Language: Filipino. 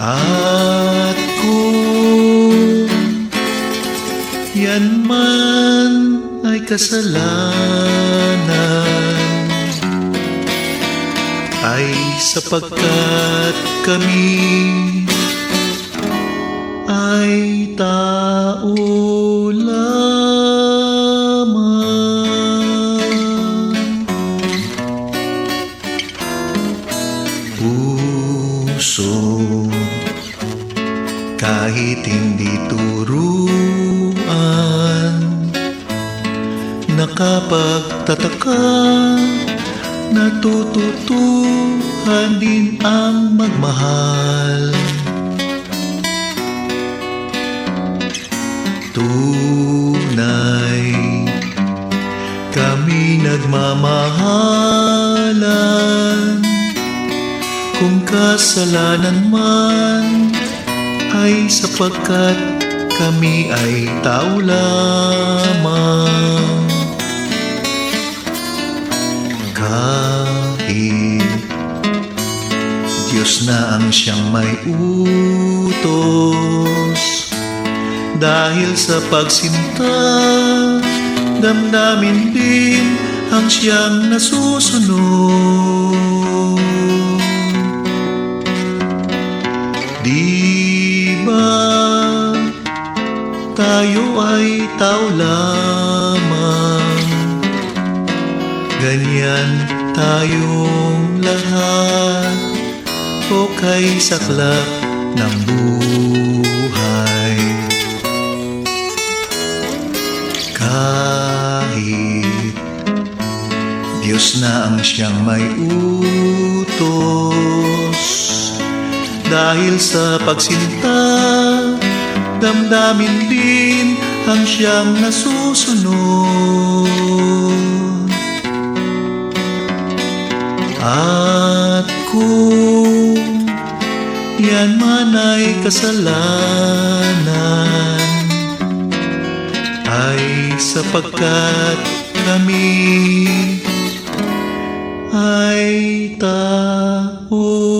At kung yan man ay kasalanan. Ay sapagkat kami ay tao lamang. Puso kahit hindi turuan Nakapagtataka Natututuhan din ang magmahal. Tunay Kami nagmamahalan. Kung kasalanan man Ay sapagkat kami ay tao lamang. Kahit Diyos na ang siyang may utos Dahil sa pagsinta Damdamin din ang siyang nasusunod ba tayo ay tao lamang. Ganyan tayong lahat O kay saklap ng buhay. Kahit Diyos na ang siyang may utos Dahil sa pagsinta Damdamin din ang siyang nasusunod. At kung yan man ay kasalanan Ay sapagkat kami ay tao